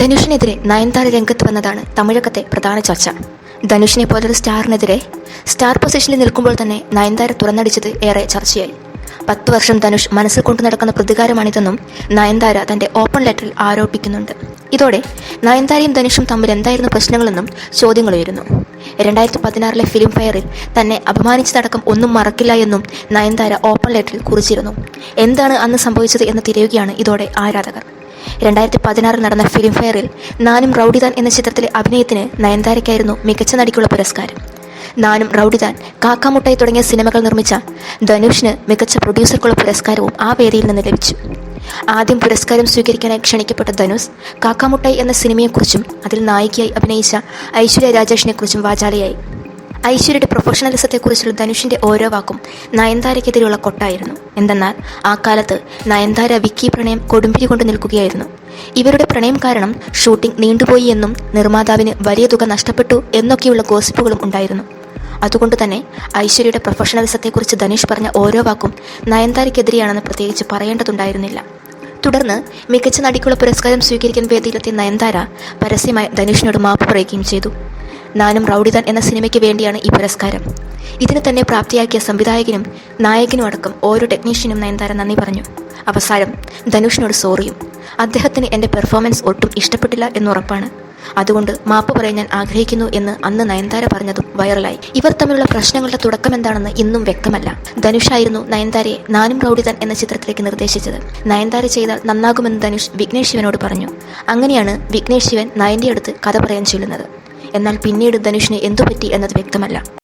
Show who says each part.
Speaker 1: ധനുഷിനെതിരെ നയൻതാര രംഗത്ത് വന്നതാണ് തമിഴകത്തെ പ്രധാന ചർച്ച. ധനുഷിനെ പോലൊരു സ്റ്റാറിനെതിരെ സ്റ്റാർ പൊസിഷനിൽ നിൽക്കുമ്പോൾ തന്നെ നയൻതാര തുറന്നടിച്ചത് ഏറെ ചർച്ചയായി. പത്ത് വർഷം ധനുഷ് മനസ്സിൽ കൊണ്ടു നടക്കുന്ന പ്രതികാരമാണിതെന്നും നയൻതാര തന്റെ ഓപ്പൺ ലെറ്ററിൽ ആരോപിക്കുന്നുണ്ട്. ഇതോടെ നയൻതാരയും ധനുഷും തമ്മിൽ എന്തായിരുന്നു പ്രശ്നങ്ങളെന്നും ചോദ്യങ്ങൾ ഉയരുന്നു. രണ്ടായിരത്തി പതിനാറിലെ ഫിലിം ഫെയറിൽ തന്നെ അപമാനിച്ചതടക്കം ഒന്നും മറക്കില്ല എന്നും നയൻതാര ഓപ്പൺ ലെറ്ററിൽ കുറിച്ചിരുന്നു. എന്താണ് അന്ന് സംഭവിച്ചത് എന്ന് തിരയുകയാണ് ഇതോടെ ആരാധകർ. രണ്ടായിരത്തി പതിനാറിൽ നടന്ന ഫിലിം ഫെയറിൽ നാനും റൌഡിദാൻ എന്ന ചിത്രത്തിലെ അഭിനയത്തിന് നയൻതാരയ്ക്കായിരുന്നു മികച്ച നടിക്കുള്ള പുരസ്കാരം. നാനും റൌഡിദാൻ കാക്കാമുട്ടായി തുടങ്ങിയ സിനിമകൾ നിർമ്മിച്ച ധനുഷിന് മികച്ച പ്രൊഡ്യൂസർക്കുള്ള പുരസ്കാരവും ആ വേദിയിൽ നിന്ന് ലഭിച്ചു. ആദ്യം പുരസ്കാരം സ്വീകരിക്കാനായി ക്ഷണിക്കപ്പെട്ട ധനുസ് കാക്കാമുട്ടായി എന്ന സിനിമയെക്കുറിച്ചും അതിൽ നായികയായി അഭിനയിച്ച ഐശ്വര്യ രാജേഷിനെക്കുറിച്ചും വാചാലയായി. ഐശ്വര്യയുടെ പ്രൊഫഷണലിസത്തെക്കുറിച്ചുള്ള ധനുഷിന്റെ ഓരോ വാക്കും നയൻതാരയ്ക്കെതിരെയുള്ള കൊട്ടായിരുന്നു. എന്തെന്നാൽ ആ കാലത്ത് നയൻതാര വിക്കി പ്രണയം കൊടുമ്പിരി കൊണ്ട് നിൽക്കുകയായിരുന്നു. ഇവരുടെ പ്രണയം കാരണം ഷൂട്ടിംഗ് നീണ്ടുപോയി എന്നും നിർമ്മാതാവിന് വലിയ തുക നഷ്ടപ്പെട്ടു എന്നൊക്കെയുള്ള ഗോസിപ്പുകളും ഉണ്ടായിരുന്നു. അതുകൊണ്ട് തന്നെ ഐശ്വര്യയുടെ പ്രൊഫഷണലിസത്തെക്കുറിച്ച് ധനുഷ് പറഞ്ഞ ഓരോ വാക്കും നയൻതാരയ്ക്കെതിരെയാണെന്ന് പ്രത്യേകിച്ച് പറയേണ്ടതുണ്ടായിരുന്നില്ല. തുടർന്ന് മികച്ച നടിക്കുള്ള പുരസ്കാരം സ്വീകരിക്കാൻ വേദിയിലെത്തിയ നയൻതാര പരസ്യമായി ധനുഷിനോട് മാപ്പ് പറയുകയും ചെയ്തു. നാനും റൗഡിതൻ എന്ന സിനിമയ്ക്ക് വേണ്ടിയാണ് ഈ പുരസ്കാരം. ഇതിന് തന്നെ പ്രാപ്തിയാക്കിയ സംവിധായകനും നായകനും അടക്കം ഓരോ ടെക്നീഷ്യനും നയൻതാര നന്ദി പറഞ്ഞു. അവസാനം ധനുഷിനോട് സോറിയും അദ്ദേഹത്തിന് എന്റെ പെർഫോമൻസ് ഒട്ടും ഇഷ്ടപ്പെട്ടില്ല എന്നുറപ്പാണ്. അതുകൊണ്ട് മാപ്പ് പറയാൻ ഞാൻ ആഗ്രഹിക്കുന്നു എന്ന് അന്ന് നയൻതാര പറഞ്ഞതും വൈറലായി ഇവർ തമ്മിലുള്ള പ്രശ്നങ്ങളുടെ തുടക്കം എന്താണെന്ന് ഇന്നും വ്യക്തമല്ല. ധനുഷായിരുന്നു നയൻതാരയെ നാനും റൗഡിതൻ എന്ന ചിത്രത്തിലേക്ക് നിർദ്ദേശിച്ചത്. നയൻതാര ചെയ്താൽ നന്നാകുമെന്ന് ധനുഷ് വിഘ്നേഷ് ശിവനോട് പറഞ്ഞു. അങ്ങനെയാണ് വിഘ്നേഷ് ശിവൻ നയന്റെ അടുത്ത് കഥ പറയാൻ ചെല്ലുന്നത്. എന്നാൽ പിന്നീട് ധനുഷിന് എന്തുപറ്റി എന്നത് വ്യക്തമല്ല.